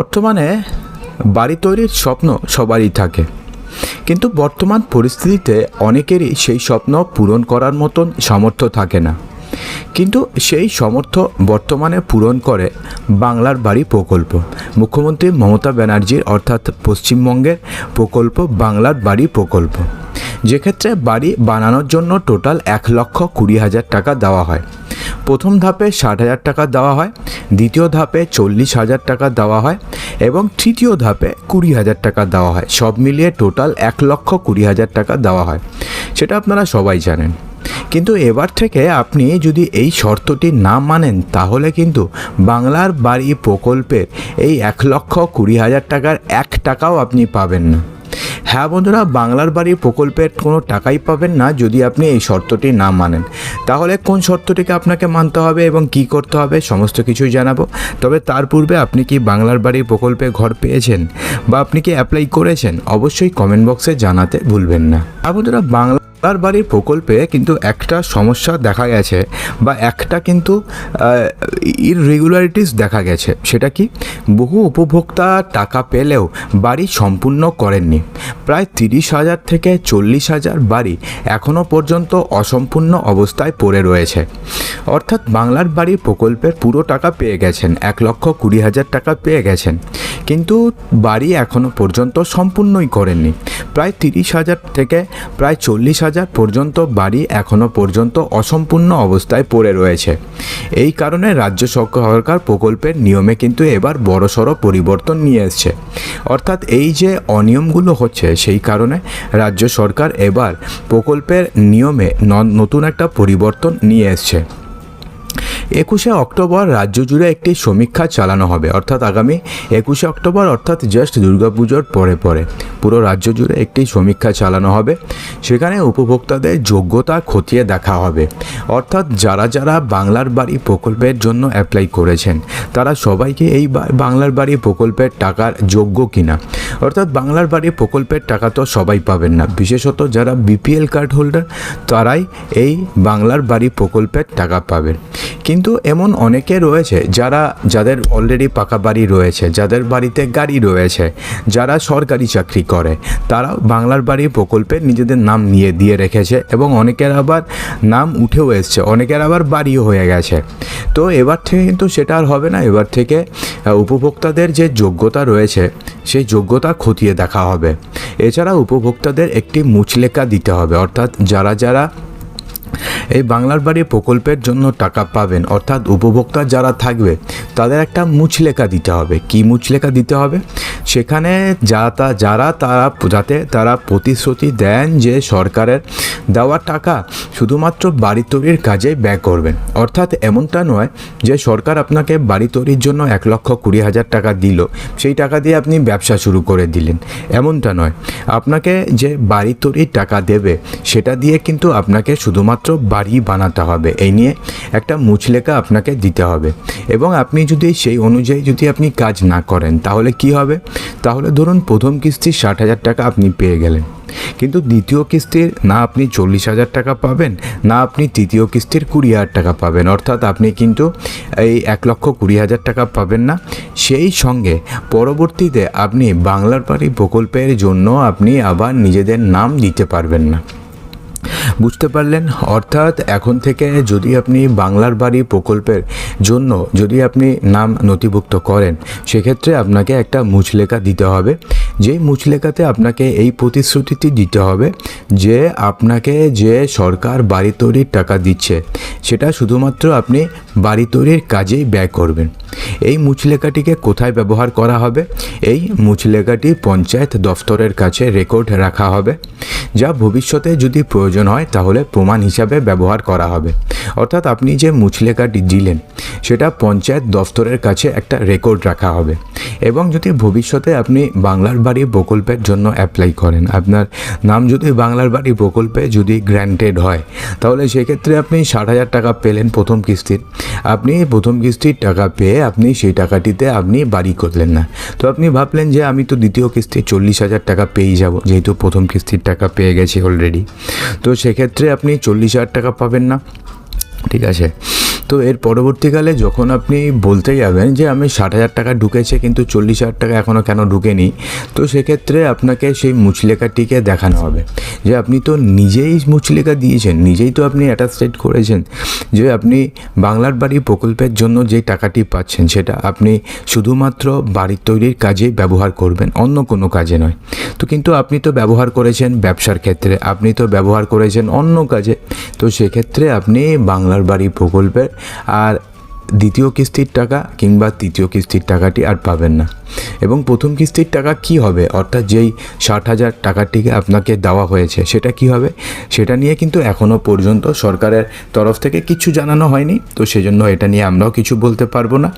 বর্তমানে বাড়ি তৈরির স্বপ্ন সবারই থাকে। কিন্তু বর্তমান পরিস্থিতিতে অনেকেরই সেই স্বপ্ন পূরণ করার মতন সামর্থ্য থাকে না। কিন্তু সেই সামর্থ্য বর্তমানে পূরণ করে বাংলার বাড়ি প্রকল্প। মুখ্যমন্ত্রী মমতা ব্যানার্জির অর্থাৎ পশ্চিমবঙ্গের প্রকল্প বাংলার বাড়ি প্রকল্প। যেক্ষেত্রে বাড়ি বানানোর জন্য টোটাল এক লক্ষ কুড়ি হাজার টাকা দেওয়া হয়। প্রথম ধাপে ষাট হাজার টাকা দেওয়া হয়, দ্বিতীয় ধাপে চল্লিশ হাজার টাকা দেওয়া হয় এবং তৃতীয় ধাপে কুড়ি হাজার টাকা দেওয়া হয়। সব মিলিয়ে টোটাল এক লক্ষ কুড়ি হাজার টাকা দেওয়া হয়। সেটা আপনারা সবাই জানেন। কিন্তু এবার থেকে আপনি যদি এই শর্তটি না মানেন, তাহলে কিন্তু বাংলার বাড়ি প্রকল্পের এই এক লক্ষ কুড়ি হাজার টাকার এক টাকাও আপনি পাবেন না। হ্যাঁ বন্ধুরা, বাংলার বাড়ি প্রকল্পের কোনো টাকাই পাবেন না যদি আপনি এই শর্তটি না মানেন। তাহলে কোন শর্তটিকে আপনাকে মানতে হবে এবং কি করতে হবে সমস্ত কিছুই জানাব। তবে তার পূর্বে আপনি কি বাংলার বাড়ি প্রকল্পে ঘর পেয়েছেন বা আপনি কি অ্যাপ্লাই করেছেন, অবশ্যই কমেন্ট বক্সে জানাতে ভুলবেন না। হ্যাঁ বন্ধুরা, বাংলা বাংলার বাড়ির প্রকল্পে কিন্তু একটা সমস্যা দেখা গেছে বা একটা কিন্তু ইররেগুলারিটিস দেখা গেছে। সেটা কি? বহু উপভোক্তা টাকা পেলেও বাড়ি সম্পূর্ণ করেননি। প্রায় তিরিশ হাজার থেকে চল্লিশ হাজার বাড়ি এখনও পর্যন্ত অসম্পূর্ণ অবস্থায় পড়ে রয়েছে। অর্থাৎ বাংলার বাড়ি প্রকল্পের পুরো টাকা পেয়ে গেছেন, এক লক্ষ কুড়ি হাজার টাকা পেয়ে গেছেন। কিন্তু বাড়ি এখনও পর্যন্ত সম্পূর্ণই করেননি। প্রায় তিরিশ হাজার থেকে প্রায় চল্লিশ হাজার পর্যন্ত বাড়ি এখনও পর্যন্ত অসম্পূর্ণ অবস্থায় পড়ে রয়েছে। এই কারণে রাজ্য সরকার প্রকল্পের নিয়মে কিন্তু এবার বড়সড় পরিবর্তন নিয়ে এসছে। অর্থাৎ এই যে অনিয়মগুলো হচ্ছে, সেই কারণে রাজ্য সরকার এবার প্রকল্পের নিয়মে নতুন একটা পরিবর্তন নিয়ে এসছে। একুশে অক্টোবর রাজ্য জুড়ে একটি সমীক্ষা চালানো হবে। অর্থাৎ আগামী একুশে অক্টোবর অর্থাৎ জাস্ট দুর্গাপুজোর পরে পরে। পুরো রাজ্য জুড়ে একটি সমীক্ষা চালানো হবে। সেখানে উপভোক্তাদের যোগ্যতা খতিয়ে দেখা হবে। অর্থাৎ যারা যারা বাংলার বাড়ি প্রকল্পের জন্য অ্যাপ্লাই করেছেন, তারা সবাইকে এই বাংলার বাড়ি প্রকল্পের টাকার যোগ্য কিনা। অর্থাৎ বাংলার বাড়ি প্রকল্পের টাকা তো সবাই পাবেন না। বিশেষত যারা বিপিএল কার্ড হোল্ডার তারাই এই বাংলার বাড়ি প্রকল্পের টাকা পাবেন। কিন্তু এমন অনেকে রয়েছে যারা, যাদের অলরেডি পাকা বাড়ি রয়েছে, যাদের বাড়িতে গাড়ি রয়েছে, যারা সরকারি চাকরি করে তারা বাংলার বাড়ি প্রকল্পে নিজেদের নাম নিয়ে, দিয়ে রেখেছে এবং অনেকের আবার নাম উঠেও এসছে, অনেকের আবার বাড়িও হয়ে গেছে। তো এবার থেকে কিন্তু সেটা আর হবে না, এবার থেকে উপভোক্তাদের যে যোগ্যতা রয়েছে, সেই যোগ্যতা খতিয়ে দেখা হবে। এছাড়া উপভোক্তাদের একটি মুচলেখা দিতে হবে, অর্থাৎ যারা যারা এই বাংলার বাড়ি প্রকল্পের জন্য টাকা পাবেন, অর্থাৎ উপভোক্তা যারা থাকবে, তাদের একটা মুচলেখা দিতে হবে। কি মুচলেখা দিতে হবে? সেখানে যা তা যারা তারা যাতে তারা প্রতিশ্রুতি দেন যে সরকারের দেওয়া টাকা শুধুমাত্র বাড়ি তৈরির কাজে ব্যয় করবেন। অর্থাৎ এমনটা নয় যে সরকার আপনাকে বাড়ি তৈরির জন্য এক লক্ষ কুড়ি হাজার টাকা দিল, সেই টাকা দিয়ে আপনি ব্যবসা শুরু করে দিলেন। এমনটা নয়। আপনাকে যে বাড়ি তৈরির টাকা দেবে, সেটা দিয়ে কিন্তু আপনাকে শুধুমাত্র বাড়ি বানাতে হবে। এই নিয়ে একটা মুচলেখা আপনাকে দিতে হবে। এবং আপনি যদি সেই অনুযায়ী যদি আপনি কাজ না করেন, তাহলে কি হবে? তাহলে ধরুন প্রথম কিস্তি ষাট হাজার টাকা আপনি পেয়ে গেলেন। কিন্তু দ্বিতীয় কিস্তির না আপনি চল্লিশ হাজার টাকা পাবেন, না আপনি তৃতীয় কিস্তির কুড়ি হাজার টাকা পাবেন। অর্থাৎ আপনি কিন্তু এই এক লক্ষ কুড়ি হাজার টাকা পাবেন না। সেই সঙ্গে পরবর্তীতে আপনি বাংলার বাড়ি প্রকল্পের জন্য আপনি আবার নিজেদের নাম দিতে পারবেন না। বুঝতে পারলেন? অর্থাৎ এখন থেকে যদি আপনি বাংলার বাড়ি প্রকল্পের জন্য যদি আপনি নাম নথিভুক্ত করেন, সেক্ষেত্রে আপনাকে একটা মুচলেখা দিতে হবে। যেই মুচলেখাতে আপনাকে এই প্রতিশ্রুতিটি দিতে হবে যে আপনাকে যে সরকার বাড়ি তৈরির টাকা দিচ্ছে, সেটা শুধুমাত্র আপনি বাড়ি তৈরির কাজেই ব্যয় করবেন। এই মুচলেখাটিকে কোথায় ব্যবহার করা হবে? এই মুচলেখাটি পঞ্চায়েত দফতরের কাছে রেকর্ড রাখা হবে, যা ভবিষ্যতে যদি প্রয়োজন হয় তাহলে প্রমাণ হিসাবে ব্যবহার করা হবে। অর্থাৎ আপনি যে মুচলেখাটি দিলেন, সেটা পঞ্চায়েত দফতরের কাছে একটা রেকর্ড রাখা হবে। এবং যদি ভবিষ্যতে আপনি বাংলার বাড়ি প্রকল্পের জন্য অ্যাপ্লাই করেন, আপনার নাম যদি বাংলার বাড়ি প্রকল্পে যদি গ্র্যান্টেড হয়, তাহলে সেক্ষেত্রে আপনি ষাট হাজার টাকা পেলেন প্রথম কিস্তির। আপনি প্রথম কিস্তির টাকা পেয়ে আপনি সেই টাকাটিতে আপনি বাড়ি করলেন না। তো আপনি ভাবলেন যে আমি তো দ্বিতীয় কিস্তি চল্লিশ হাজার টাকা পেয়েই যাব, যেহেতু প্রথম কিস্তির টাকা পেয়ে গেছি অলরেডি তো সেক্ষেত্রে আপনি চল্লিশ হাজার টাকা পাবেন না। ঠিক আছে? তো এর পরবর্তীকালে যখন আপনি বলতে যাবেন যে আমি ষাট হাজার টাকা ঢুকেছে কিন্তু চল্লিশ হাজার টাকা এখনও কেন ঢুকেনি, তো সেক্ষেত্রে আপনাকে সেই মুচলেখাটিকে দেখানো হবে। যে আপনি তো নিজেই মুচলেখা দিয়েছেন, নিজেই তো আপনি অ্যাটাস্টেড করেছেন যে আপনি বাংলার বাড়ি প্রকল্পের জন্য যে টাকাটি পাচ্ছেন সেটা আপনি শুধুমাত্র বাড়ি তৈরির কাজেই ব্যবহার করবেন, অন্য কোনো কাজে নয়। তো কিন্তু আপনি তো ব্যবহার করেছেন ব্যবসার ক্ষেত্রে, আপনি তো ব্যবহার করেছেন অন্য কাজে। তো সেক্ষেত্রে আপনি বাংলার বাড়ি প্রকল্পের আর দ্বিতীয় কিস্তির টাকা কিংবা তৃতীয় কিস্তির টাকাটি আর পাবেন না। এবং প্রথম কিস্তির টাকা কি হবে? অর্থাৎ যেই ষাট হাজার টাকাটিকে আপনাকে দেওয়া হয়েছে, সেটা কি হবে? সেটা নিয়ে কিন্তু এখনও পর্যন্ত সরকারের তরফ থেকে কিছু জানানো হয়নি। তো সেজন্য এটা নিয়ে আমরাও কিছু বলতে পারব না।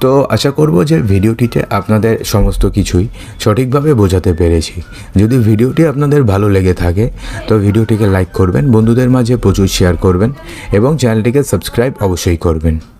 তো আশা করব যে ভিডিওটিতে আপনাদের সমস্ত কিছুই সঠিকভাবে বোঝাতে পেরেছি। যদি ভিডিওটি আপনাদের ভালো লেগে থাকে, তো ভিডিওটিকে লাইক করবেন, বন্ধুদের মাঝে প্রচুর শেয়ার করবেন এবং চ্যানেলটিকে সাবস্ক্রাইব অবশ্যই করবেন।